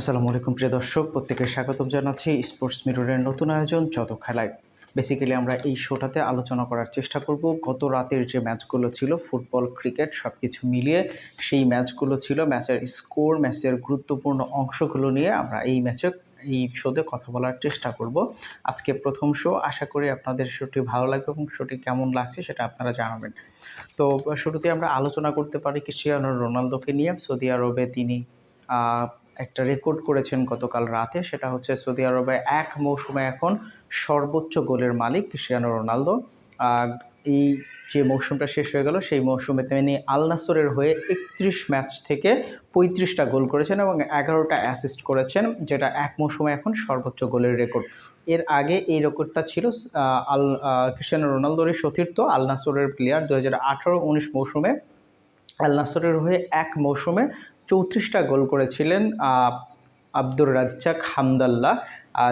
আসসালামু আলাইকুম, প্রিয় দর্শক। প্রত্যেকে স্বাগতম জানাচ্ছি স্পোর্টস মিররের নতুন আয়োজন যত খেলায়। বেসিক্যালি আমরা এই শোটাতে আলোচনা করার চেষ্টা করব। গত রাতের যে ম্যাচগুলো ছিল, ফুটবল, ক্রিকেট সব কিছু মিলিয়ে সেই ম্যাচগুলো ছিল, ম্যাচের স্কোর, ম্যাচের গুরুত্বপূর্ণ অংশগুলো নিয়ে আমরা এই ম্যাচে, এই শোতে কথা বলার চেষ্টা করব। আজকে প্রথম শো, আশা করি আপনাদের শোটি ভালো লাগবে এবং শোটি কেমন লাগছে সেটা আপনারা জানাবেন। তো শুরুতে আমরা আলোচনা করতে পারি ক্রিস্টিয়ানো রোনালদোকে নিয়ে। সৌদি আরবে তিনি একটা রেকর্ড করেছেন গতকাল রাতে, সেটা হচ্ছে সৌদি আরবে এক মৌসুমে এখন সর্বোচ্চ গোলের মালিক ক্রিস্টিয়ানো রোনালদো। এই যে মৌসুমটা শেষ হয়ে গেল, সেই মৌসুমে তিনি আল নাসরের হয়ে একত্রিশ ম্যাচ থেকে পঁয়ত্রিশটা গোল করেছেন এবং এগারোটা অ্যাসিস্ট করেছেন, যেটা এক মৌসুমে এখন সর্বোচ্চ গোলের রেকর্ড এর আগে এই রেকর্ডটা ছিল আল ক্রিস্টিয়ানো রোনালদোরই সতীর্থ, আল নাসরের প্লেয়ার দু হাজার আঠারো উনিশ মৌসুমে আল নাসরের হয়ে এক মৌসুমে চৌত্রিশটা গোল করেছিলেন আব্দুর রাজ্জাক হামদাল্লাহ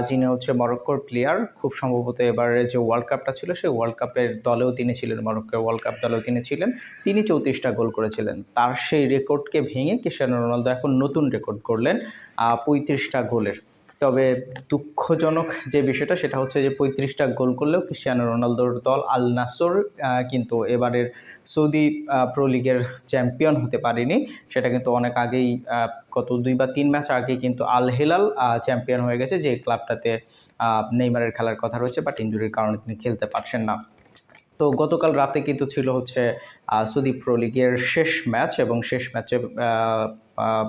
যিনি হচ্ছে মরক্কোর প্লেয়ার খুব সম্ভবত এবারে যে ওয়ার্ল্ড কাপটা ছিল, সেই ওয়ার্ল্ড কাপের দলেও তিনি ছিলেন, মরক্কোর ওয়ার্ল্ড কাপ দলেও তিনি ছিলেন। তিনি চৌত্রিশটা গোল করেছিলেন। তার সেই রেকর্ডকে ভেঙে ক্রিস্টিয়ানো রোনালদো এখন নতুন রেকর্ড করলেন পঁয়ত্রিশটা গোলের। তবে দুঃখজনক যে বিষয়টা, সেটা হচ্ছে যে পঁয়ত্রিশটা গোল করলেও ক্রিস্টিয়ানো রোনালদোর দল আল নাসর কিন্তু এবারের সৌদি প্রো লিগের চ্যাম্পিয়ন হতে পারেনি। সেটা কিন্তু অনেক আগেই গত দুই বা তিন ম্যাচ আগে কিন্তু আল হেলাল চ্যাম্পিয়ন হয়ে গেছে, যে ক্লাবটাতে নেইমারের খেলার কথা রয়েছে, বাট ইঞ্জুরির কারণে তিনি খেলতে পারছেন না। তো গতকাল রাতে কিন্তু ছিল হচ্ছে আহ, সৌদি প্রো লিগের শেষ ম্যাচ এবং শেষ ম্যাচে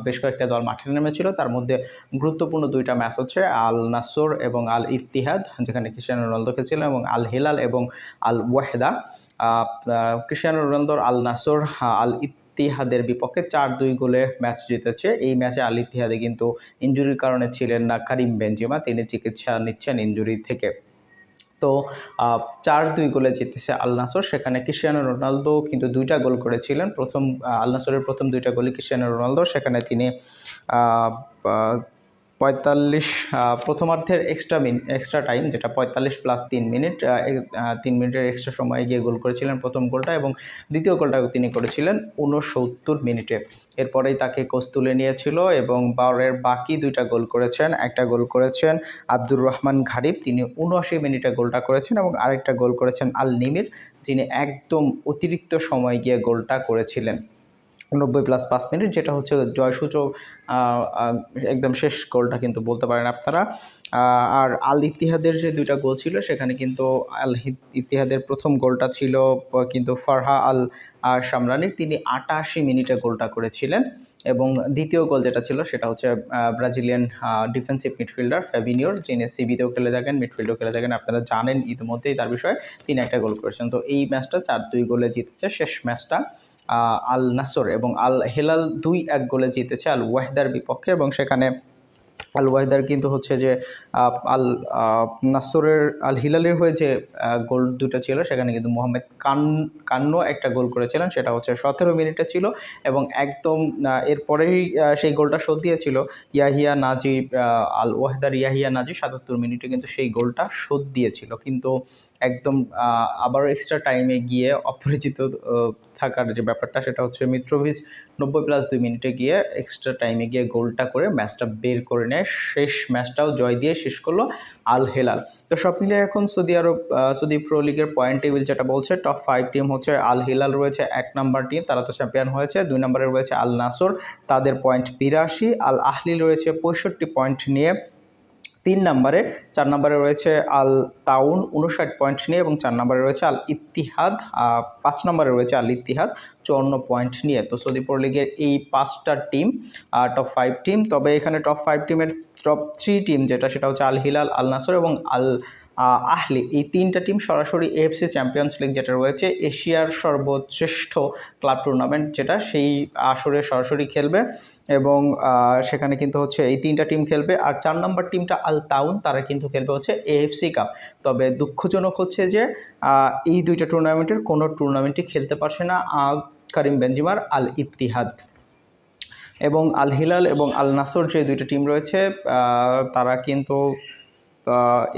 বেশ কয়েকটা দল মাঠে নেমেছিল। তার মধ্যে গুরুত্বপূর্ণ দুইটা ম্যাচ হচ্ছে আল নাসর এবং আল ইত্তিহাদ যেখানে ক্রিস্টিয়ানো রোনালদো খেলছিলেন এবং আল হিলাল এবং আল ওয়াহেদা। ক্রিস্টিয়ানো রোনালদোর আল নাসর আল ইত্তিহাদের বিপক্ষে চার দুই গোলে ম্যাচ জিতেছে। এই ম্যাচে আল ইতিহাদে কিন্তু ইঞ্জুরির কারণে ছিলেন না কারিম বেঞ্জিমা তিনি চিকিৎসা নিচ্ছেন ইঞ্জুরি থেকে। তো চার দুই গোলে জিতেছে আল নাসর। সেখানে ক্রিস্টিয়ানো রোনালদো কিন্তু দুইটা গোল করেছিলেন। প্রথম আলনাসরের আল নাসরের প্রথম দুইটা গোলে ক্রিস্টিয়ানো রোনালদো। সেখানে তিনি পঁয়তাল্লিশ প্রথমার্ধের এক্সট্রা মিন এক্সট্রা টাইম যেটা পঁয়তাল্লিশ প্লাস তিন মিনিট তিন মিনিটের এক্সট্রা সময়ে গিয়ে গোল করেছিলেন প্রথম গোলটা এবং দ্বিতীয় গোলটা তিনি করেছিলেন ঊনসত্তর মিনিটে এরপরেই তাকে কোচ তুলে নিয়েছিল এবং বারের বাকি দুইটা গোল করেছেন। একটা গোল করেছেন আব্দুর রহমান ঘারিব, তিনি উনআশি মিনিটে গোলটা করেছেন এবং আরেকটা গোল করেছেন আল নিমির যিনি একদম অতিরিক্ত সময় গিয়ে গোলটা করেছিলেন। নব্বই প্লাস পাঁচ মিনিট যেটা হচ্ছে জয়সূচক একদম শেষ গোলটা কিন্তু বলতে পারেন আপনারা। আর আল ইতিহাদের যে দুইটা গোল ছিল, সেখানে কিন্তু আল ইতিহাদের প্রথম গোলটা ছিল কিন্তু ফারহা আল সামরানির। তিনি আটাশি মিনিটে গোলটা করেছিলেন। এবং দ্বিতীয় গোল যেটা ছিল, সেটা হচ্ছে ব্রাজিলিয়ান ডিফেন্সিভ মিডফিল্ডার ফ্যাবিনিওর যিনি সিবিতেও খেলে থাকেন মিডফিল্ডেও খেলে থাকেন। আপনারা জানেন ইতিমধ্যেই তার বিষয়ে। তিনি একটা গোল করেছেন। তো এই ম্যাচটা চার দুই গোলে জিতেছে। শেষ ম্যাচটা আল নাসর এবং আল হেলাল দুই এক গোলে জিতেছে আল ওয়াহেদার বিপক্ষে এবং সেখানে আল ওয়াহেদার কিন্তু হচ্ছে যে আল নাসরের আল হিলালের হয়ে যে গোল দুটো ছিল, সেখানে কিন্তু মোহাম্মদ কান, কান্ন একটা গোল করেছিলেন, সেটা হচ্ছে সতেরো মিনিটে ছিল এবং একদম এরপরেই সেই গোলটা শোধ দিয়েছিল ইয়াহিয়া নাজি আল ওয়াহেদার ইয়াহিয়া নাজি সাতাত্তর মিনিটে কিন্তু সেই গোলটা শোধ দিয়েছিল। কিন্তু একদম আহ, আবার এক্সট্রা টাইমে গিয়ে অপরিচিত থাকার যে ব্যাপারটা সেটা হচ্ছে মিত্রভিজ নব্বই প্লাস দুই মিনিটে গিয়ে এক্সট্রা টাইমে গিয়ে গোলটা করে ম্যাচটা বের করে নেয়। শেষ ম্যাচটাও জয় দিয়ে শেষ করল আল হেলাল। তো সব মিলিয়ে এখন সৌদি আরব সৌদি প্রো লিগের পয়েন্ট টেবিল যেটা বলছে টপ ফাইভ টিম হচ্ছে আল হিলাল রয়েছে এক নাম্বার টিম তারা তো চ্যাম্পিয়ন হয়েছে। দুই নম্বরে রয়েছে আল নাসর তাদের পয়েন্ট বিরাশি। আল আহলিল রয়েছে পঁয়ষট্টি পয়েন্ট নিয়ে তিন নম্বরে, চার নম্বরে রয়েছে আল তাউন উনষাট পয়েন্ট নিয়ে এবং চার নম্বরে রয়েছে আল ইতিহাদ পাঁচ নম্বরে রয়েছে আল ইতিহাদ চুয়ান্ন পয়েন্ট নিয়ে। তো সৌদি লিগের এই পাঁচটা টিম টপ ফাইভ টিম, তবে এখানে টপ ফাইভ টিমের টপ থ্রি টিম যেটা, সেটা হচ্ছে আল হিলাল, আল নাসর এবং আল আহলি, এই তিনটা টিম সরাসরি এএফসি চ্যাম্পিয়ন্স লিগ যেটা রয়েছে, এশিয়ার সর্বশ্রেষ্ঠ ক্লাব টুর্নামেন্ট যেটা, সেই আসরে সরাসরি খেলবে এবং সেখানে কিন্তু হচ্ছে এই তিনটা টিম খেলবে। আর চার নম্বর টিমটা আল তাউন, তারা কিন্তু খেলবে হচ্ছে এএফসি কাপ তবে দুঃখজনক হচ্ছে যে এই দুইটা টুর্নামেন্টের কোনো টুর্নামেন্টই খেলতে পারছে না কারিম বেঞ্জিমার আল ইত্তিহাদ। এবং আল হিলাল এবং আল নাসর যে দুইটা টিম রয়েছে তারা কিন্তু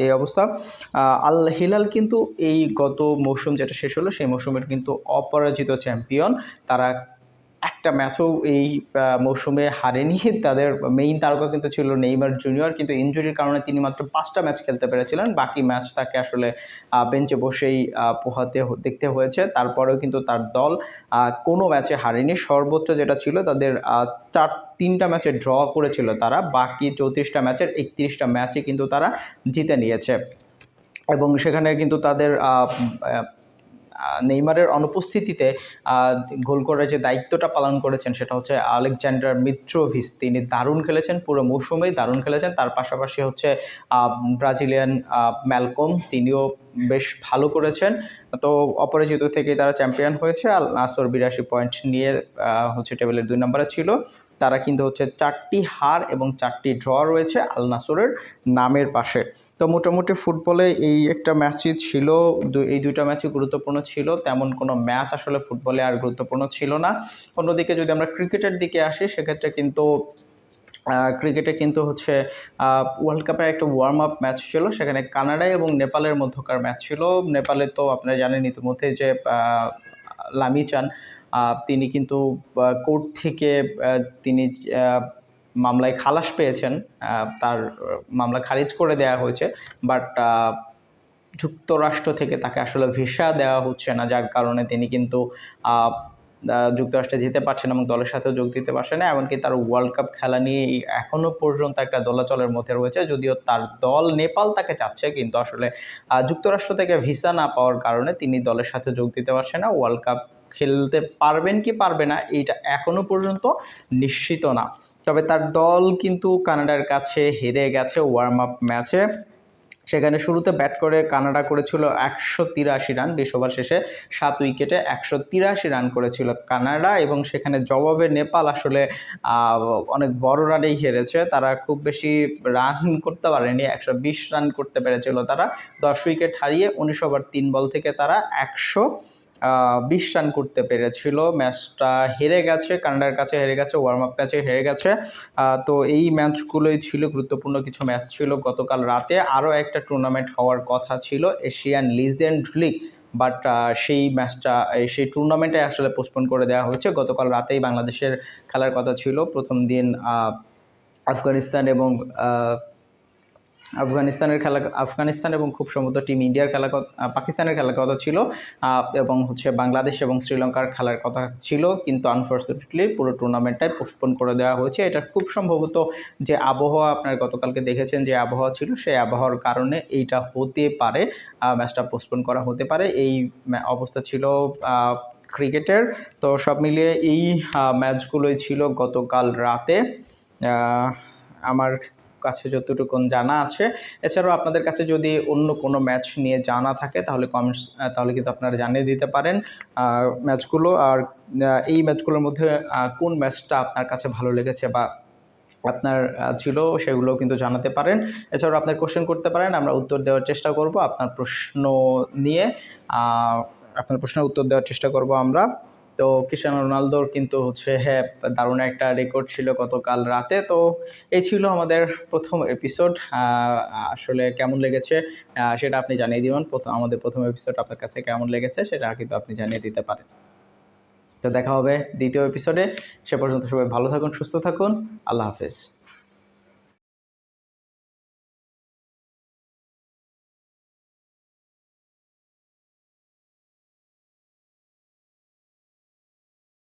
এই অবস্থা। আল হিলাল কিন্তু এই গত মৌসুম যেটা শেষ হলো, সেই মৌসুমের কিন্তু অপরাজিত চ্যাম্পিয়ন তারা একটা ম্যাচও এই মৌসুমে হারেনি। তাদের মেইন তারকা কিন্তু ছিল নেইমার জুনিয়র কিন্তু ইঞ্জুরির কারণে তিনি মাত্র পাঁচটা ম্যাচ খেলতে পেরেছিলেন। বাকি ম্যাচ তাকে আসলে বেঞ্চে বসেই পোহাতে দেখতে হয়েছে। তারপরেও কিন্তু তার দল কোনো ম্যাচে হারেনি। সর্বোচ্চ যেটা ছিল তাদের চার, তিনটা ম্যাচে ড্র করেছিল তারা। বাকি চৌত্রিশটা ম্যাচের একত্রিশটা ম্যাচে কিন্তু তারা জিতে নিয়েছে। এবং সেখানে কিন্তু তাদের নেইমারের অনুপস্থিতিতে গোল করার যে দায়িত্বটা পালন করেছেন সেটা হচ্ছে আলেকজান্ডার মিত্রোভিস তিনি দারুণ খেলেছেন, পুরো মৌসুমেই দারুণ খেলেছেন। তার পাশাপাশি হচ্ছে ব্রাজিলিয়ান ম্যালকম। তিনিও বেশ ভালো করেছেন। তো অপরাজিত থেকে তারা চ্যাম্পিয়ন হয়েছে আর নাসর বিরাশি পয়েন্ট নিয়ে হচ্ছে টেবিলের দুই নম্বরে ছিল। তারা কিন্তু হচ্ছে চারটি হার এবং চারটি ড্র রয়েছে আল নাসরের নামের পাশে। তো মোটামুটি ফুটবলে এই একটা ম্যাচই ছিল এই দুইটা ম্যাচই গুরুত্বপূর্ণ ছিল। তেমন কোনো ম্যাচ আসলে ফুটবলে আর গুরুত্বপূর্ণ ছিল না। অন্যদিকে যদি আমরা ক্রিকেটের দিকে আসি, সেক্ষেত্রে কিন্তু ক্রিকেটে কিন্তু হচ্ছে ওয়ার্ল্ড কাপের একটা ওয়ার্ম আপ ম্যাচ ছিল, সেখানে কানাডা এবং নেপালের মধ্যকার ম্যাচ ছিল। নেপালে তো আপনারা জানেন ইতিমধ্যে যে লামি চান তিনি কিন্তু কোর্ট থেকে তিনি মামলায় খালাস পেয়েছেন। তার মামলা খারিজ করে দেওয়া হয়েছে, বাট যুক্তরাষ্ট্র থেকে তাকে আসলে ভিসা দেওয়া হচ্ছে না, যার কারণে তিনি কিন্তু যুক্তরাষ্ট্রে যেতে পারছেন এবং দলের সাথেও যোগ দিতে পারছেন না, এমনকি তার ওয়ার্ল্ড কাপ খেলা নিয়ে এখনও পর্যন্ত একটা দোলাচলের মধ্যে রয়েছে, যদিও তার দল নেপাল তাকে চাচ্ছে, কিন্তু আসলে যুক্তরাষ্ট্র থেকে ভিসা না পাওয়ার কারণে তিনি দলের সাথে যোগ দিতে পারছেন না ওয়ার্ল্ড কাপ খেলতে পারবেন কি পারবে না এইটা এখনও পর্যন্ত নিশ্চিত না। তবে তার দল কিন্তু কানাডার কাছে হেরে গেছে ওয়ার্ম আপ ম্যাচে সেখানে শুরুতে ব্যাট করে কানাডা করেছিল একশো তিরাশি রান, বিশ ওভার শেষে সাত উইকেটে একশো তিরাশি রান করেছিল কানাডা এবং সেখানে জবাবে নেপাল আসলে অনেক বড় রানেই হেরেছে। তারা খুব বেশি রান করতে পারেনি, একশো বিশ রান করতে পেরেছিল তারা। দশ উইকেট হারিয়ে উনিশ ওভার তিন বল থেকে তারা একশো বিশ রান করতে পেরেছিল। ম্যাচটা হেরে গেছে, কানাডার কাছে হেরে গেছে ওয়ার্ম আপ ম্যাচে হেরে গেছে। তো এই ম্যাচগুলোই ছিল গুরুত্বপূর্ণ কিছু ম্যাচ ছিল গতকাল রাতে। আরও একটা টুর্নামেন্ট হওয়ার কথা ছিল, এশিয়ান লিজেন্ড লিগ। বাট সেই ম্যাচটা সেই টুর্নামেন্টে আসলে পোস্টপোন করে দেওয়া হয়েছে। গতকাল রাতেই বাংলাদেশের খেলার কথা ছিল। প্রথম দিন আফগানিস্তান এবং আফগানিস্তানের খেলা, আফগানিস্তান এবং খুব সম্ভবত টিম ইন্ডিয়ার খেলা পাকিস্তানের খেলার কথা ছিল এবং হচ্ছে বাংলাদেশ এবং শ্রীলঙ্কার খেলার কথা ছিল, কিন্তু আনফর্চুনেটলি পুরো টুর্নামেন্টটাই পোস্টপোন করে দেওয়া হয়েছে। এটা খুব সম্ভবত যে আবহাওয়া আপনার গতকালকে দেখেছেন যে আবহাওয়া ছিল, সেই আবহাওয়ার কারণে এইটা হতে পারে ম্যাচটা পোস্টপোন করা হতে পারে। এই অবস্থা ছিল ক্রিকেটের তো সব মিলিয়ে এই ম্যাচগুলোই ছিল গতকাল রাতে। আমার কাছে যতটুকুন জানা আছে। এছাড়াও আপনাদের কাছে যদি অন্য কোনো ম্যাচ নিয়ে জানা থাকে, তাহলে কমেন্টস তাহলে কিন্তু আপনারা জানিয়ে দিতে পারেন। ম্যাচগুলো, আর এই ম্যাচগুলোর মধ্যে কোন ম্যাচটা আপনার কাছে ভালো লেগেছে বা আপনার ছিল সেগুলো কিন্তু জানাতে পারেন। এছাড়াও আপনার কোশ্চেন করতে পারেন, আমরা উত্তর দেওয়ার চেষ্টা করব আপনার প্রশ্ন নিয়ে। আপনার প্রশ্নের উত্তর দেওয়ার চেষ্টা করব আমরা। তো কিষাণ রোনালদোর কিন্তু হচ্ছে হ্যাঁ দারুণ একটা রেকর্ড ছিল গতকাল রাতে। তো এই ছিল আমাদের প্রথম এপিসোড আসলে কেমন লেগেছে সেটা আপনি জানিয়ে দিবেন। প্রথম, আমাদের প্রথম এপিসোড আপনার কাছে কেমন লেগেছে, সেটা কিন্তু আপনি জানিয়ে দিতে পারেন। তো দেখা হবে দ্বিতীয় এপিসোডে সে পর্যন্ত সবাই ভালো থাকুন, সুস্থ থাকুন। আল্লাহ হাফেজ।